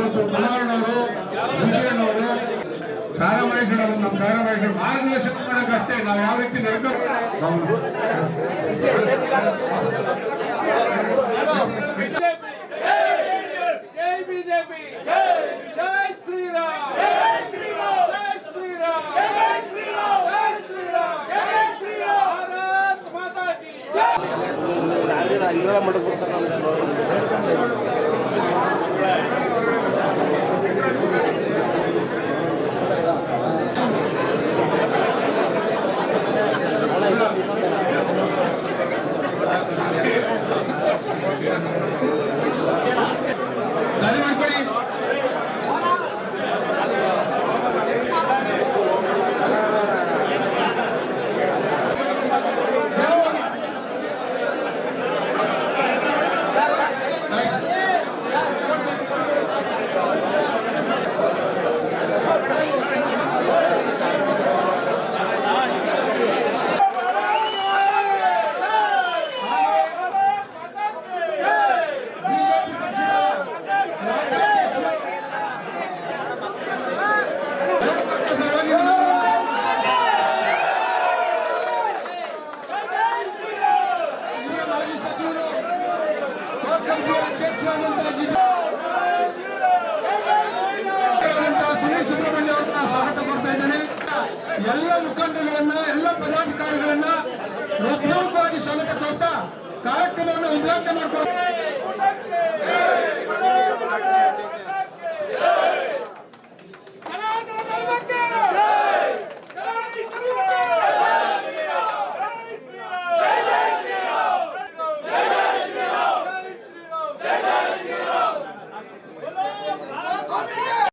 ಇವತ್ತು ಕುಮಾರನವರು ವಿಜಯನವರು ಸಾರ ಮಹೇಶ್ವರ ನಮ್ಮ ಸಾರ ಮಹೇಶ್ವರ ಮಾರ್ಗದರ್ಶನ ಮಾಡೋಕ್ಕಷ್ಟೇ ನಾವು ಯಾವ ರೀತಿ ನಡ್ಕ ಇವರ ಮಾಡ್ಕೊಡ್ತಾರೆ ಕಮಿಟಿ ಅಧ್ಯಕ್ಷರಾದಂತಹ ಸುನೀಲ್ ಸುಬ್ರಹ್ಮಣ್ಯ ಸ್ವಾಗತ ಇದ್ದೇನೆ ಎಲ್ಲ ಮುಖಂಡರುಗಳನ್ನ ಎಲ್ಲ ಪದಾಧಿಕಾರಿಗಳನ್ನ ಹೃತ್ಪೂರ್ವಕವಾಗಿ ಸ್ವಾಗತ ಕೊಡ್ತಾ ಕಾರ್ಯಕ್ರಮವನ್ನು ಉದ್ಘಾಟನೆ ಮಾಡ್ಕೊಂಡು